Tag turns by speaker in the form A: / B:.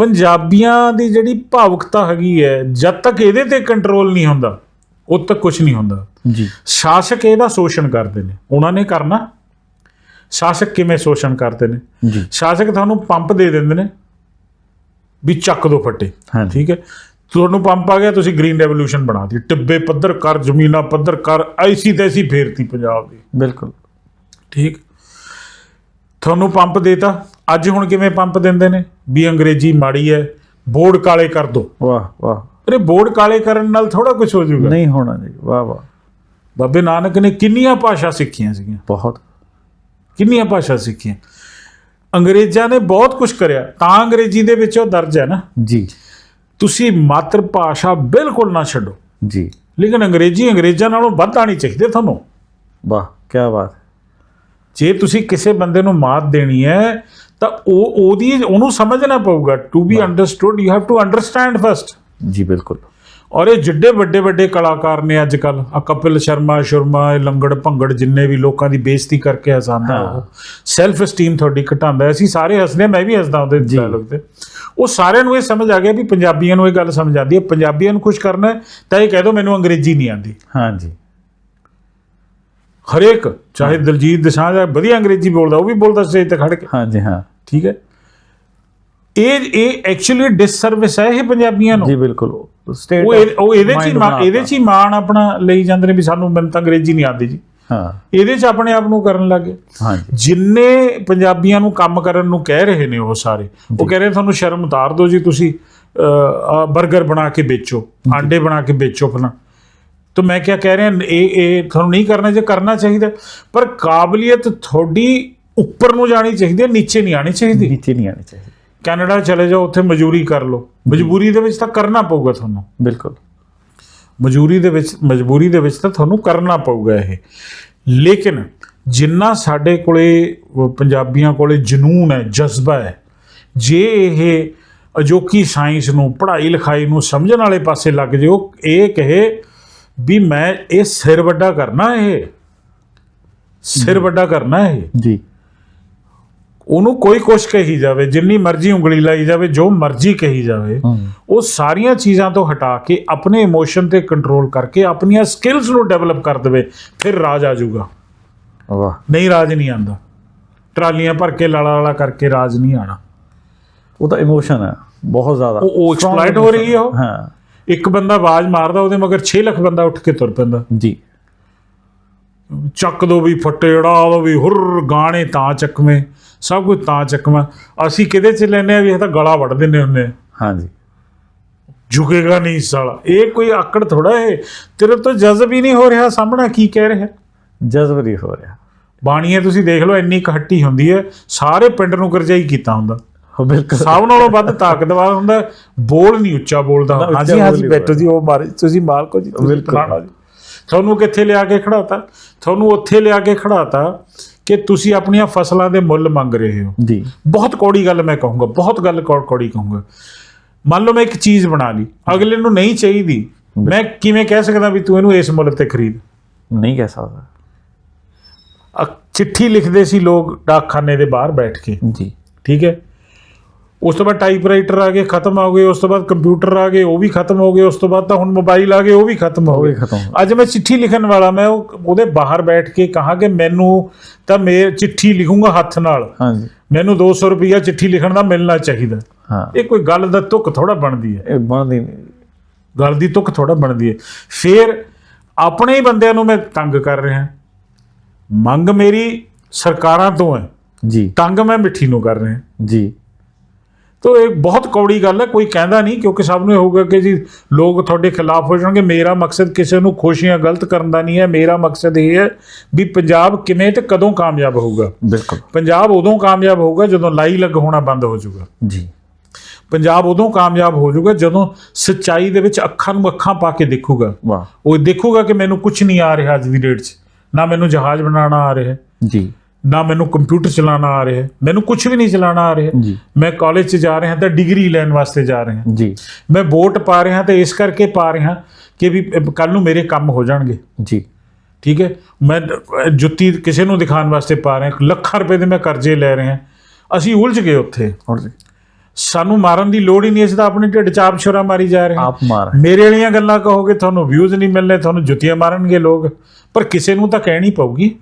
A: ਪੰਜਾਬੀਆਂ ਦੀ ਜਿਹੜੀ ਭਾਵੁਕਤਾ ਹੈਗੀ ਹੈ ਜਦ ਤੱਕ ਇਹਦੇ ਤੇ ਕੰਟਰੋਲ ਨਹੀਂ ਹੁੰਦਾ ਉਦ ਤੱਕ ਕੁਝ ਨਹੀਂ ਹੁੰਦਾ।
B: ਜੀ।
A: ਸ਼ਾਸਕ ਇਹਦਾ ਸ਼ੋਸ਼ਣ ਕਰਦੇ ਨੇ। ਉਹਨਾਂ ਨੇ ਕਰਨਾ। ਸ਼ਾਸਕ ਕਿਵੇਂ ਸ਼ੋਸ਼ਣ ਕਰਦੇ ਨੇ?
B: ਜੀ।
A: ਸ਼ਾਸਕ ਤੁਹਾਨੂੰ ਪੰਪ ਦੇ ਦਿੰਦੇ ਨੇ ਵੀ ਚੱਕ ਦੋ ਫੱਟੇ। ਠੀਕ ਹੈ? ਤੁਹਾਨੂੰ ਪੰਪ ਆ ਗਿਆ ਤੁਸੀਂ ਗ੍ਰੀਨ ਰੈਵੋਲੂਸ਼ਨ ਬਣਾ ਦਿੱਤੀ। ਟਿੱਬੇ ਪੱਧਰ ਕਰ ਜ਼ਮੀਨਾਂ ਪੱਧਰ ਕਰ ਐਸੀ ਤੈਸੀ ਫੇਰਤੀ ਪੰਜਾਬ ਦੀ।
B: ਬਿਲਕੁਲ।
A: ਠੀਕ? ਤੁਹਾਨੂੰ ਪੰਪ ਦੇਤਾ। ਅੱਜ ਹੁਣ ਕਿਵੇਂ ਪੰਪ ਦਿੰਦੇ ਨੇ? ਵੀ ਅੰਗਰੇਜ਼ੀ ਮਾੜੀ ਹੈ ਬੋਰਡ ਕਾਲੇ ਕਰ ਦੋ।
B: ਵਾਹ ਵਾਹ।
A: ਅਰੇ ਬੋਰਡ ਕਾਲੇ ਕਰਨ ਨਾਲ ਥੋੜਾ ਕੁਝ ਹੋ ਜਾਊਗਾ।
B: ਨਹੀਂ ਹੋਣਾ ਜੀ ਵਾਹ ਵਾਹ।
A: ਬਾਬੇ ਨਾਨਕ ਨੇ ਕਿੰਨੀਆਂ ਭਾਸ਼ਾ ਸਿੱਖੀਆਂ ਸੀਗੀਆਂ?
B: ਬਹੁਤ।
A: ਕਿੰਨੀਆਂ ਭਾਸ਼ਾ ਸਿੱਖੀਆਂ? ਅੰਗਰੇਜ਼ਾਂ ਨੇ ਬਹੁਤ ਕੁਝ ਕਰਿਆ ਤਾਂ ਅੰਗਰੇਜ਼ੀ ਦੇ ਵਿੱਚ ਉਹ ਦਰਜ ਹੈ ਨਾ।
B: ਜੀ।
A: ਤੁਸੀਂ ਮਾਤਰ ਭਾਸ਼ਾ ਬਿਲਕੁਲ ਨਾ ਛੱਡੋ।
B: ਜੀ।
A: ਲੇਕਿਨ ਅੰਗਰੇਜ਼ੀ ਅੰਗਰੇਜ਼ਾਂ ਨਾਲੋਂ ਵੱਧ ਆਣੀ ਚਾਹੀਦੀ ਤੁਹਾਨੂੰ।
B: ਵਾਹ ਕੀ ਬਾਤ।
A: ਜੇ ਤੁਸੀਂ ਕਿਸੇ ਬੰਦੇ ਨੂੰ ਮਾਤ ਦੇਣੀ ਹੈ ਤਾਂ ਉਹ ਉਹਦੀ ਉਹਨੂੰ ਸਮਝਣਾ ਪਊਗਾ to be understood you have to understand first
B: ਜੀ ਬਿਲਕੁਲ।
A: ਔਰ ਇਹ ਜਿੱਡੇ ਵੱਡੇ ਵੱਡੇ ਕਲਾਕਾਰ ਨੇ ਅੱਜ ਕੱਲ ਆ ਕਪਿਲ ਸ਼ਰਮਾ ਸ਼ਰਮਾ ਇਹ ਲੰਗੜ ਭੰਗੜ ਜਿੰਨੇ ਵੀ ਲੋਕਾਂ ਦੀ ਬੇਇੱਜ਼ਤੀ ਕਰਕੇ ਹਸਾਉਂਦਾ। ਉਹ ਸੈਲਫ ਏਸਟੀਮ ਤੁਹਾਡੀ ਘਟਾਉਂਦਾ। ਅਸੀਂ ਸਾਰੇ ਹੱਸਦੇ ਮੈਂ ਵੀ ਹੱਸਦਾ ਉਹਦੇ ਡਾਇਲੌਗ ਤੇ। ਉਹ ਸਾਰਿਆਂ ਨੂੰ ਇਹ ਸਮਝ ਆ ਗਿਆ ਵੀ ਪੰਜਾਬੀਆਂ ਨੂੰ ਇਹ ਗੱਲ ਸਮਝ ਆਉਂਦੀ ਹੈ। ਪੰਜਾਬੀਆਂ ਨੂੰ ਖੁਸ਼ ਕਰਨਾ ਤਾਂ ਇਹ ਕਹਿ ਦਿਓ ਮੈਨੂੰ ਅੰਗਰੇਜ਼ੀ ਨਹੀਂ ਆਉਂਦੀ।
B: ਹਾਂਜੀ
A: ਹਰੇਕ ਚਾਹੇ ਦਲਜੀਤ ਦਸਾਂਝ ਹੈ ਵਧੀਆ ਅੰਗਰੇਜ਼ੀ ਬੋਲਦਾ ਉਹ ਵੀ ਬੋਲਦਾ ਸਟੇਜ ਤੇ ਖੜ ਕੇ।
B: ਹਾਂਜੀ ਹਾਂ।
A: ਠੀਕ ਹੈ? ਇਹ ਇਹ ਐਕਚੁਅਲੀ ਡਿਸਸਰਵਿਸ ਹੈ ਇਹ ਪੰਜਾਬੀਆਂ ਨੂੰ।
B: ਜੀ ਬਿਲਕੁਲ। ਸਟੇਟ
A: ਉਹ ਉਹ ਇਹਦੇ ਚ ਇਹਦੇ ਚ ਮਾਣ ਆਪਣਾ ਲਈ ਜਾਂਦੇ ਨੇ ਵੀ ਸਾਨੂੰ ਮੈਨੂੰ ਤਾਂ ਅੰਗਰੇਜ਼ੀ ਨਹੀਂ ਆਉਂਦੀ ਜੀ।
B: ਹਾਂ।
A: ਇਹਦੇ ਚ ਆਪਣੇ ਆਪ ਨੂੰ ਕਰਨ ਲੱਗੇ
B: ਹਾਂਜੀ।
A: ਜਿੰਨੇ ਪੰਜਾਬੀਆਂ ਨੂੰ ਕੰਮ ਕਰਨ ਨੂੰ ਕਹਿ ਰਹੇ ਨੇ ਉਹ ਸਾਰੇ ਉਹ ਕਹਿ ਰਹੇ ਤੁਹਾਨੂੰ ਸ਼ਰਮ ਉਤਾਰ ਦਿਓ ਜੀ ਤੁਸੀਂ 버ਗਰ ਬਣਾ ਕੇ ਵੇਚੋ ਆਂਡੇ ਬਣਾ ਕੇ ਵੇਚੋ ਆਪਣਾ। ਤਾਂ ਮੈਂ ਕਿਆ ਕਹਿ ਰਿਹਾ ਇਹ ਇਹ ਤੁਹਾਨੂੰ ਨਹੀਂ ਕਰਨਾ ਜੇ ਕਰਨਾ ਚਾਹੀਦਾ ਪਰ ਕਾਬਲੀਅਤ ਤੁਹਾਡੀ ਉੱਪਰ ਨੂੰ ਜਾਣੀ ਚਾਹੀਦੀ ਹੈ ਨੀਚੇ ਨਹੀਂ ਆਣੀ ਚਾਹੀਦੀ।
B: ਨੀਚੇ ਨਹੀਂ ਆਣੀ ਚਾਹੀਦੀ।
A: ਕੈਨੇਡਾ ਚਲੇ ਜਾਓ ਉੱਥੇ ਮਜ਼ਦੂਰੀ ਕਰ ਲਓ। ਮਜਬੂਰੀ ਦੇ ਵਿੱਚ ਤਾਂ ਕਰਨਾ ਪਊਗਾ ਤੁਹਾਨੂੰ।
B: ਬਿਲਕੁਲ।
A: ਮਜਬੂਰੀ ਦੇ ਵਿੱਚ ਮਜਬੂਰੀ ਦੇ ਵਿੱਚ ਤਾਂ ਤੁਹਾਨੂੰ ਕਰਨਾ ਪਊਗਾ ਇਹ। ਲੇਕਿਨ ਜਿੰਨਾ ਸਾਡੇ ਕੋਲੇ ਪੰਜਾਬੀਆਂ ਕੋਲੇ ਜਨੂਨ ਹੈ ਜਜ਼ਬਾ ਹੈ ਜੇ ਇਹ ਅਜੋਕੀ ਸਾਇੰਸ ਨੂੰ ਪੜ੍ਹਾਈ ਲਿਖਾਈ ਨੂੰ ਸਮਝਣ ਵਾਲੇ ਪਾਸੇ ਲੱਗ ਜਿਓ ਇਹ ਕਹੇ ਵੀ ਮੈਂ ਇਹ ਸਿਰ ਵੱਡਾ ਕਰਨਾ ਇਹ। ਸਿਰ ਵੱਡਾ ਕਰਨਾ ਇਹ।
B: ਜੀ।
A: ਉਹਨੂੰ ਕੋਈ ਕੁਛ ਕਹੀ ਜਾਵੇ ਜਿੰਨੀ ਮਰਜ਼ੀ ਉਂਗਲੀ ਲਾਈ ਜਾਵੇ ਜੋ ਮਰਜ਼ੀ ਕਹੀ ਜਾਵੇ ਉਹ ਸਾਰੀਆਂ ਚੀਜ਼ਾਂ ਤੋਂ ਹਟਾ ਕੇ ਆਪਣੇ ਇਮੋਸ਼ਨ ਤੇ ਕੰਟਰੋਲ ਕਰਕੇ ਆਪਣੀਆਂ ਸਕਿੱਲਸ ਨੂੰ ਡਿਵੈਲਪ ਕਰ ਦੇਵੇ ਫਿਰ ਰਾਜ ਆ ਜਾਊਗਾ।
B: ਵਾਹ।
A: ਨਹੀਂ ਰਾਜ ਨਹੀਂ ਆਂਦਾ ਟਰਾਲੀਆਂ ਭਰ ਕੇ ਲਾਲਾ ਲਾਲਾ ਕਰਕੇ ਰਾਜ ਨਹੀਂ ਆਣਾ
B: ਉਹ ਤਾਂ ਇਮੋਸ਼ਨ ਹੈ ਬਹੁਤ ਜ਼ਿਆਦਾ।
A: ਉਹ ਐਕਸਪਲੋਇਟ ਹੋ ਰਹੀ ਹੈ ਉਹ।
B: ਹਾਂ।
A: ਇੱਕ ਬੰਦਾ ਆਵਾਜ਼ ਮਾਰਦਾ ਉਹਦੇ ਮਗਰ 6 ਲੱਖ ਬੰਦਾ ਉੱਠ ਕੇ ਤੁਰ ਪੈਂਦਾ।
B: ਜੀ।
A: ਚੱਕ ਦੋ ਵੀ ਫੱਟੇ ੜਾ ਦੋ ਵੀ ਹੁਰ ਗਾਣੇ ਤਾਂ ਚੱਕਵੇਂ ਸਭ ਕੁਝ ਤਾਂ ਚੱਕਵਾਂ। ਅਸੀਂ ਕਿਹਦੇ ਚ ਲੈਨੇ ਆ ਵੀ ਇਹ ਤਾਂ ਗਲਾ ਵੱਢ ਦਿੰਨੇ ਹੁੰਨੇ
B: ਹਾਂਜੀ।
A: ਝੁਕੇਗਾ ਨਹੀਂ ਸਾਲਾ। ਇਹ ਕੋਈ ਆਕੜ ਥੋੜਾ ਹੈ ਤੇਰੇ ਤੋਂ ਜਜ਼ਬ ਹੀ ਨਹੀਂ ਹੋ ਰਿਹਾ ਸਾਹਮਣਾ ਕੀ ਕਹਿ ਰਿਹਾ?
B: ਜਜ਼ਬ ਨਹੀਂ ਹੋ ਰਿਹਾ।
A: ਬਾਣੀਏ ਤੁਸੀਂ ਦੇਖ ਲਓ ਇੰਨੀ ਕਹੱਟੀ ਹੁੰਦੀ ਹੈ। ਸਾਰੇ ਪਿੰਡ ਨੂੰ ਕਰਜਾਈ ਕੀਤਾ ਹੁੰਦਾ।
B: ਬਿਲਕੁਲ।
A: ਸਭ ਨਾਲੋਂ ਵੱਧ ਤਾਕਤਵਰ ਹੁੰਦਾ। ਬੋਲ ਨਹੀਂ ਉੱਚਾ ਬੋਲਦਾ। ਹਾਂਜੀ ਹਾਂਜੀ ਬੈਠੋ ਜੀ ਉਹ ਮਾਰੇ ਤੁਸੀਂ ਮਾਲਕੋ ਜੀ ਤੁਸੀਂ ਜੀ। ਤੁਹਾਨੂੰ ਕਿੱਥੇ ਲਿਆ ਕੇ ਖੜਾਤਾ? ਤੁਹਾਨੂੰ ਉੱਥੇ ਲਿਆ ਕੇ ਖੜਾਤਾ ਕਿ ਤੁਸੀਂ ਆਪਣੀਆਂ ਫਸਲਾਂ ਦੇ ਮੁੱਲ ਮੰਗ ਰਹੇ ਹੋ।
B: ਜੀ।
A: ਬਹੁਤ ਕੌੜੀ ਗੱਲ ਮੈਂ ਕਹੂੰਗਾ ਬਹੁਤ ਗੱਲ ਕੌੜੀ ਕਹੂੰਗਾ। ਮੰਨ ਲਓ ਮੈਂ ਇੱਕ ਚੀਜ਼ ਬਣਾ ਲਈ ਅਗਲੇ ਨੂੰ ਨਹੀਂ ਚਾਹੀਦੀ। ਮੈਂ ਕਿਵੇਂ ਕਹਿ ਸਕਦਾ ਵੀ ਤੂੰ ਇਹਨੂੰ ਇਸ ਮੁੱਲ ਤੇ ਖਰੀਦ?
B: ਨਹੀਂ ਕਹਿ ਸਕਦਾ।
A: ਚਿੱਠੀ ਲਿਖਦੇ ਸੀ ਲੋਕ ਡਾਕਖਾਨੇ ਦੇ ਬਾਹਰ ਬੈਠ ਕੇ।
B: ਜੀ।
A: ਠੀਕ ਹੈ? ਉਸ ਤੋਂ ਬਾਅਦ ਟਾਈਪਰਾਈਟਰ ਆ ਗਏ ਖਤਮ ਹੋ ਗਏ ਉਸ ਤੋਂ ਬਾਅਦ ਕੰਪਿਊਟਰ ਆ ਗਏ ਉਹ ਵੀ ਖਤਮ ਹੋ ਗਏ ਉਸ ਤੋਂ ਬਾਅਦ ਤਾਂ ਹੁਣ ਮੋਬਾਈਲ ਆ ਗਏ ਉਹ ਵੀ ਖਤਮ ਹੋ ਗਏ। ਅੱਜ ਮੈਂ ਚਿੱਠੀ ਲਿਖਣ ਵਾਲਾ ਮੈਂ ਉਹ ਉਹਦੇ ਬਾਹਰ ਬੈਠ ਕੇ ਕਹਾ ਕਿ ਮੈਨੂੰ ਤਾਂ ਮੈਂ ਚਿੱਠੀ ਲਿਖੂੰਗਾ ਹੱਥ ਨਾਲ।
B: ਹਾਂਜੀ।
A: ਮੈਨੂੰ 200 ਰੁਪਈਆ ਚਿੱਠੀ ਲਿਖਣ ਦਾ ਮਿਲਣਾ ਚਾਹੀਦਾ।
B: ਹਾਂ।
A: ਇਹ ਕੋਈ ਗੱਲ ਦਾ ਤੁਕ ਥੋੜਾ ਬਣਦੀ ਹੈ।
B: ਇਹ ਬਣਦੀ ਨਹੀਂ।
A: ਗੱਲ ਦੀ ਤੁਕ ਥੋੜਾ ਬਣਦੀ ਹੈ। ਫਿਰ ਆਪਣੇ ਹੀ ਬੰਦਿਆਂ ਨੂੰ ਮੈਂ ਤੰਗ ਕਰ ਰਿਹਾ। ਮੰਗ ਮੇਰੀ ਸਰਕਾਰਾਂ ਤੋਂ ਹੈ।
B: ਜੀ।
A: ਤੰਗ ਮੈਂ ਮਿੱਠੀ ਨੂੰ ਕਰ ਰਿਹਾ।
B: ਜੀ।
A: ਤੋ ਇਹ ਬਹੁਤ ਕੌੜੀ ਗੱਲ ਹੈ ਕੋਈ ਕਹਿੰਦਾ ਨਹੀਂ ਕਿਉਂਕਿ ਸਭ ਨੂੰ ਇਹ ਹੋਊਗਾ ਕਿ ਜੀ ਲੋਕ ਤੁਹਾਡੇ ਖਿਲਾਫ ਹੋ ਜਾਣਗੇ। ਮੇਰਾ ਮਕਸਦ ਕਿਸੇ ਨੂੰ ਖੁਸ਼ੀਆਂ ਗਲਤ ਕਰਨ ਦਾ ਨਹੀਂ ਹੈ। ਮੇਰਾ ਮਕਸਦ ਇਹ ਹੈ ਵੀ ਪੰਜਾਬ ਕਿਵੇਂ ਤੇ ਕਦੋਂ ਕਾਮਯਾਬ ਹੋਊਗਾ।
B: ਬਿਲਕੁਲ।
A: ਪੰਜਾਬ ਉਦੋਂ ਕਾਮਯਾਬ ਹੋਊਗਾ ਜਦੋਂ ਲਾਈ ਲੱਗ ਹੋਣਾ ਬੰਦ ਹੋ ਜਾਊਗਾ।
B: ਜੀ।
A: ਪੰਜਾਬ ਉਦੋਂ ਕਾਮਯਾਬ ਹੋ ਜਾਊਗਾ ਜਦੋਂ ਸੱਚਾਈ ਦੇ ਵਿੱਚ ਅੱਖਾਂ ਨੂੰ ਅੱਖਾਂ ਪਾ ਕੇ ਦੇਖੂਗਾ।
B: ਵਾਹ।
A: ਉਹ ਦੇਖੂਗਾ ਕਿ ਮੈਨੂੰ ਕੁਝ ਨਹੀਂ ਆ ਰਿਹਾ ਅੱਜ ਦੀ ਡੇਟ 'ਚ। ਨਾ ਮੈਨੂੰ ਜਹਾਜ਼ ਬਣਾਉਣਾ ਆ ਰਿਹਾ।
B: ਜੀ।
A: ਨਾ ਮੈਨੂੰ ਕੰਪਿਊਟਰ ਚਲਾਉਣਾ ਆ ਰਿਹਾ ਮੈਨੂੰ ਕੁਝ ਵੀ ਨਹੀਂ ਚਲਾਉਣਾ ਆ ਰਿਹਾ। ਮੈਂ ਕਾਲਜ 'ਚ ਜਾ ਰਿਹਾ ਤਾਂ ਡਿਗਰੀ ਲੈਣ ਵਾਸਤੇ ਜਾ ਰਿਹਾ।
B: ਜੀ।
A: ਮੈਂ ਵੋਟ ਪਾ ਰਿਹਾ ਤੇ ਇਸ ਕਰਕੇ ਪਾ ਰਿਹਾ ਕਿ ਵੀ ਕੱਲ ਨੂੰ ਮੇਰੇ ਕੰਮ ਹੋ ਜਾਣਗੇ।
B: ਜੀ।
A: ਠੀਕ ਹੈ? ਮੈਂ ਜੁੱਤੀ ਕਿਸੇ ਨੂੰ ਦਿਖਾਉਣ ਵਾਸਤੇ ਪਾ ਰਿਹਾ ਲੱਖਾਂ ਰੁਪਏ ਦੇ ਮੈਂ ਕਰਜ਼ੇ ਲੈ ਰਿਹਾ। ਅਸੀਂ ਉਲਝ ਗਏ ਉੱਥੇ। ਸਾਨੂੰ ਮਾਰਨ ਦੀ ਲੋੜ ਹੀ ਨਹੀਂ ਇਸ ਦਾ ਆਪਣੇ ਢਿੱਡ ਚਾਪ ਛੁਰਾ ਮਾਰੀ ਜਾ ਰਹੇ ਹਾਂ।
B: ਆਪ ਮਾਰ
A: ਮੇਰੇ ਵਾਲੀਆਂ ਗੱਲਾਂ ਕਹੋਗੇ ਤੁਹਾਨੂੰ ਵਿਊਜ਼ ਨਹੀਂ ਮਿਲਨੇ ਤੁਹਾਨੂੰ ਜੁੱਤੀਆਂ ਮਾਰਨਗੇ ਲੋਕ। ਪਰ ਕਿਸੇ ਨੂੰ ਤਾਂ ਕਹਿਣੀ ਪਊਗੀ।